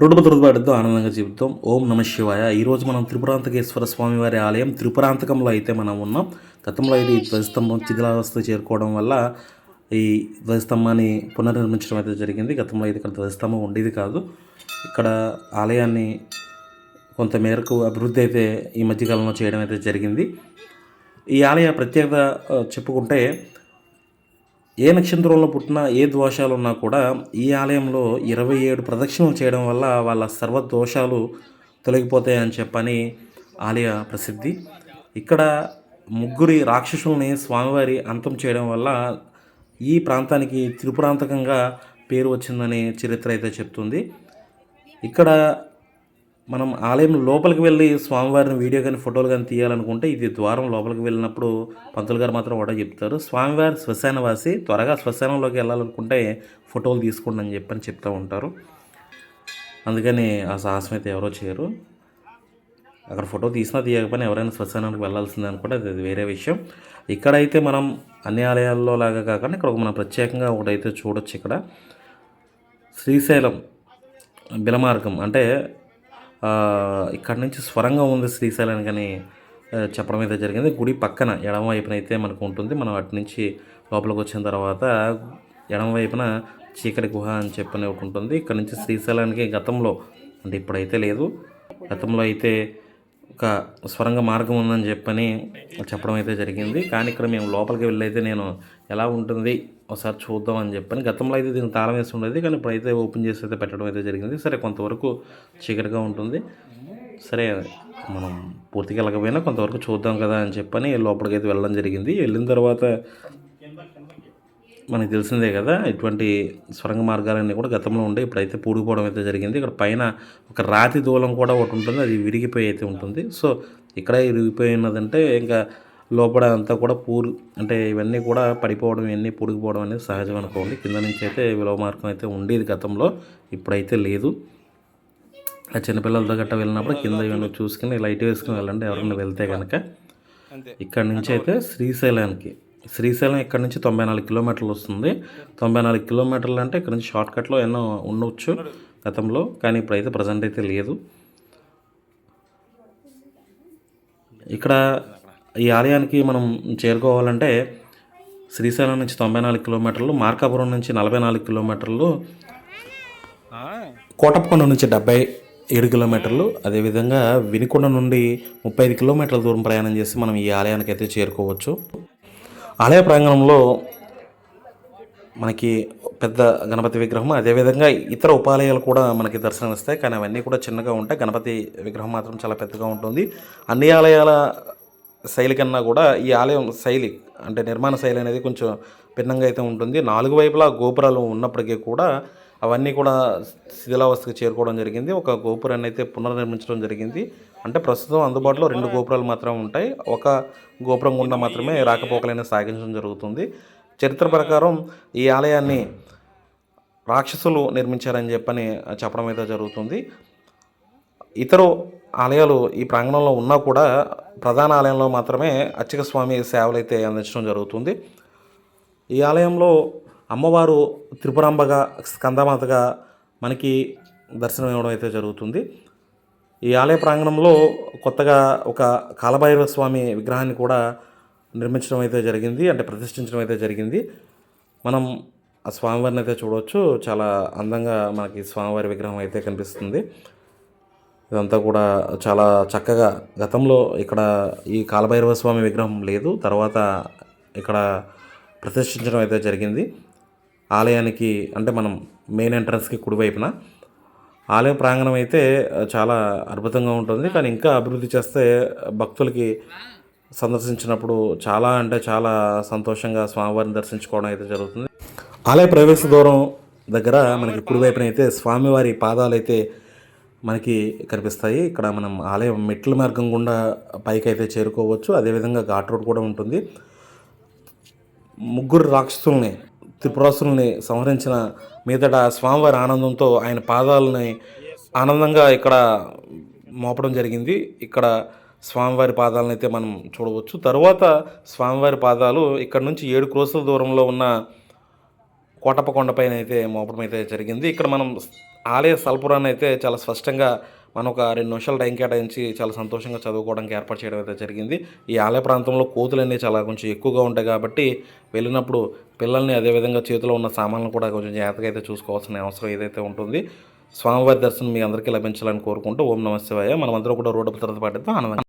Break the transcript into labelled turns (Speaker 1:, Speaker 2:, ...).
Speaker 1: రెండు ఆనందంగా జీవితం. ఓం నమ శివాయ. ఈరోజు మనం త్రిపురాంతకేశ్వర స్వామి వారి ఆలయం త్రిపురాంతకంలో అయితే మనం ఉన్నాం. గతంలో ఇది ధ్వజస్తంభం శిథిలావస్థ చేరుకోవడం వల్ల ఈ ధ్వజస్తంభాన్ని పునర్నిర్మించడం అయితే జరిగింది. గతంలో అయితే ఇక్కడ ధ్వజస్తంభం ఉండేది కాదు. ఇక్కడ ఆలయాన్ని కొంత మేరకు అభివృద్ధి అయితే ఈ మధ్యకాలంలో చేయడం అయితే జరిగింది. ఈ ఆలయ ప్రత్యేకత చెప్పుకుంటే ఏ నక్షత్రంలో పుట్టినా ఏ దోషాలు ఉన్నా కూడా ఈ ఆలయంలో ఇరవై ఏడు ప్రదక్షిణలు చేయడం వల్ల వాళ్ళ సర్వ దోషాలు తొలగిపోతాయని చెప్పని ఆలయ ప్రసిద్ధి. ఇక్కడ ముగ్గురి రాక్షసుల్ని స్వామివారి అంతం చేయడం వల్ల ఈ ప్రాంతానికి త్రిపురాంతకంగా పేరు వచ్చిందని చరిత్ర అయితే చెప్తుంది. ఇక్కడ మనం ఆలయం లోపలికి వెళ్ళి స్వామివారిని వీడియో కానీ ఫోటోలు కానీ తీయాలనుకుంటే ఇది ద్వారం లోపలికి వెళ్ళినప్పుడు పంతులు గారు మాత్రం ఒకటే చెప్తారు. స్వామివారి శ్మశానవాసి త్వరగా శ్మశానంలోకి వెళ్ళాలనుకుంటే ఫోటోలు తీసుకోండి అని చెప్పని చెప్తూ ఉంటారు. అందుకని ఆ సాహసం అయితే ఎవరో చేయరు. అక్కడ ఫోటో తీసినా తీయకపోయినా ఎవరైనా శ్మశానానికి వెళ్ళాల్సిందే అనుకుంటే అది వేరే విషయం. ఇక్కడైతే మనం అన్ని ఆలయాల్లో లాగా కాకుండా ఇక్కడ ఒక మనం ప్రత్యేకంగా ఒకటైతే చూడొచ్చు ఇక్కడ. శ్రీశైలం బిలమార్గం అంటే ఇక్కడ నుంచి స్వరంగా ఉంది శ్రీశైలానికి అని చెప్పడం అయితే జరిగింది. గుడి పక్కన ఎడమ వైపున అయితే మనకు ఉంటుంది. మనం అటు నుంచి లోపలికి వచ్చిన తర్వాత ఎడమ వైపున చీకటి గుహ అని చెప్పని ఒకటి ఉంటుంది. ఇక్కడ నుంచి శ్రీశైలానికి గతంలో అంటే ఇప్పుడైతే లేదు. గతంలో అయితే ఒక స్వరంగ మార్గం ఉందని చెప్పని చెప్పడం అయితే జరిగింది. కానీ ఇక్కడ మేము లోపలికి వెళ్ళైతే నేను ఎలా ఉంటుంది ఒకసారి చూద్దాం అని చెప్పని గతంలో అయితే దీనికి తాళం వేసి ఉండేది. కానీ ఇప్పుడైతే ఓపెన్ చేసి అయితే పెట్టడం అయితే జరిగింది. సరే కొంతవరకు చీకటిగా ఉంటుంది. సరే మనం పూర్తిగా వెళ్ళకపోయినా కొంతవరకు చూద్దాం కదా అని చెప్పని లోపలికి అయితే వెళ్ళడం జరిగింది. వెళ్ళిన తర్వాత మనకి తెలిసిందే కదా ఇటువంటి సొరంగ మార్గాలన్నీ కూడా గతంలో ఉండే ఇప్పుడైతే పూడిపోవడం అయితే జరిగింది. ఇక్కడ పైన ఒక రాతి దూలం కూడా ఒకటి ఉంటుంది అది విరిగిపోయి అయితే ఉంటుంది. సో ఇక్కడ విరిగిపోయినదంటే ఇంకా లోపల అంతా కూడా పూరు అంటే ఇవన్నీ కూడా పడిపోవడం ఇవన్నీ పూడిపోవడం అనేది సహజం అనుకోండి. కింద నుంచి అయితే విలువ మార్గం అయితే ఉండేది గతంలో ఇప్పుడైతే లేదు. ఆ చిన్నపిల్లలతో గట్ట వెళ్ళినప్పుడు కింద ఇవన్నీ చూసుకుని లైట్ వేసుకుని వెళ్ళండి ఎవరైనా వెళ్తే కనుక ఇక్కడ నుంచి అయితే శ్రీశైలానికి శ్రీశైలం ఇక్కడ నుంచి తొంభై నాలుగు కిలోమీటర్లు వస్తుంది. తొంభై నాలుగు కిలోమీటర్లు అంటే ఇక్కడ నుంచి షార్ట్కట్లో ఎన్నో ఉండవచ్చు గతంలో కానీ ఇప్పుడైతే ప్రజెంట్ అయితే లేదు. ఇక్కడ ఈ ఆలయానికి మనం చేరుకోవాలంటే శ్రీశైలం నుంచి తొంభై నాలుగు కిలోమీటర్లు మార్కాపురం నుంచి నలభై నాలుగు కిలోమీటర్లు కోటప్పకొండ నుంచి డెబ్బై ఏడు కిలోమీటర్లు అదేవిధంగా వినికొండ నుండి ముప్పై ఐదు కిలోమీటర్ల దూరం ప్రయాణం చేసి మనం ఈ ఆలయానికి అయితే చేరుకోవచ్చు. ఆలయ ప్రాంగణంలో మనకి పెద్ద గణపతి విగ్రహం అదేవిధంగా ఇతర ఉపాలయాలు కూడా మనకి దర్శనమిస్తాయి. కానీ అవన్నీ కూడా చిన్నగా ఉంటాయి. గణపతి విగ్రహం మాత్రం చాలా పెద్దగా ఉంటుంది. అన్ని ఆలయాల శైలి కన్నా కూడా ఈ ఆలయం శైలి అంటే నిర్మాణ శైలి అనేది కొంచెం భిన్నంగా అయితే ఉంటుంది. నాలుగు వైపులా గోపురాలు ఉన్నప్పటికీ కూడా అవన్నీ కూడా శిథిలావస్థకు చేరుకోవడం జరిగింది. ఒక గోపురాన్ని అయితే పునర్నిర్మించడం జరిగింది. అంటే ప్రస్తుతం అందుబాటులో రెండు గోపురాలు మాత్రమే ఉంటాయి. ఒక గోపురం గుండా మాత్రమే రాకపోకలైన సాగించడం జరుగుతుంది. చరిత్ర ప్రకారం ఈ ఆలయాన్ని రాక్షసులు నిర్మించారని చెప్పని చెప్పడం అయితే జరుగుతుంది. ఇతర ఆలయాలు ఈ ప్రాంగణంలో ఉన్నా కూడా ప్రధాన ఆలయంలో మాత్రమే అర్చక స్వామి సేవలు అయితే అందించడం జరుగుతుంది. ఈ ఆలయంలో అమ్మవారు త్రిపురాంబగా స్కందమాతగా మనకి దర్శనం ఇవ్వడం అయితే జరుగుతుంది. ఈ ఆలయ ప్రాంగణంలో కొత్తగా ఒక కాలభైరవ స్వామి విగ్రహాన్ని కూడా నిర్మించడం అయితే జరిగింది అంటే ప్రతిష్ఠించడం అయితే జరిగింది. మనం ఆ స్వామివారిని అయితే చూడవచ్చు. చాలా అందంగా మనకి స్వామివారి విగ్రహం అయితే కనిపిస్తుంది. ఇదంతా కూడా చాలా చక్కగా గతంలో ఇక్కడ ఈ కాలభైరవ స్వామి విగ్రహం లేదు తర్వాత ఇక్కడ ప్రతిష్ఠించడం అయితే జరిగింది. ఆలయానికి అంటే మనం మెయిన్ ఎంట్రన్స్కి కుడివైపున ఆలయ ప్రాంగణం అయితే చాలా అద్భుతంగా ఉంటుంది. కానీ ఇంకా అభివృద్ధి చేస్తే భక్తులకి సందర్శించినప్పుడు చాలా అంటే చాలా సంతోషంగా స్వామివారిని దర్శించుకోవడం అయితే జరుగుతుంది. ఆలయ ప్రవేశ దూరం దగ్గర మనకి కుడివైపున అయితే స్వామివారి పాదాలు అయితే మనకి కనిపిస్తాయి. ఇక్కడ మనం ఆలయం మెట్ల మార్గం గుండా పైకి అయితే చేరుకోవచ్చు. అదేవిధంగా ఘాట్ రోడ్ కూడా ఉంటుంది. ముగ్గురు రాక్షసుల్ని త్రిపురాసుల్ని సంహరించిన మీదట స్వామివారి ఆనందంతో ఆయన పాదాలని ఆనందంగా ఇక్కడ మోపడం జరిగింది. ఇక్కడ స్వామివారి పాదాలను అయితే మనం చూడవచ్చు. తరువాత స్వామివారి పాదాలు ఇక్కడ నుంచి ఏడు క్రోసుల దూరంలో ఉన్న కోటప్ప కొండపైన అయితే మోపడం అయితే జరిగింది. ఇక్కడ మనం ఆలయ సల్పురాన్ని అయితే చాలా స్పష్టంగా మనం ఒక రెండు నిమిషాలు టైం కేటాయించి చాలా సంతోషంగా చదువుకోవడానికి ఏర్పాటు చేయడం అయితే జరిగింది. ఈ ఆలయ ప్రాంతంలో కోతులన్నీ చాలా కొంచెం ఎక్కువగా ఉంటాయి కాబట్టి వెళ్ళినప్పుడు పిల్లల్ని అదేవిధంగా చేతిలో ఉన్న సామాన్లు కూడా కొంచెం జాగ్రత్తగా అయితే చూసుకోవాల్సిన అవసరం ఏదైతే ఉంటుంది. స్వామివారి దర్శనం మీ అందరికీ లభించాలని కోరుకుంటూ ఓం నమ శివాయ. మనమందరం కూడా రోడ్డు భద్రత పాటిద్దాం. ఆనందంగా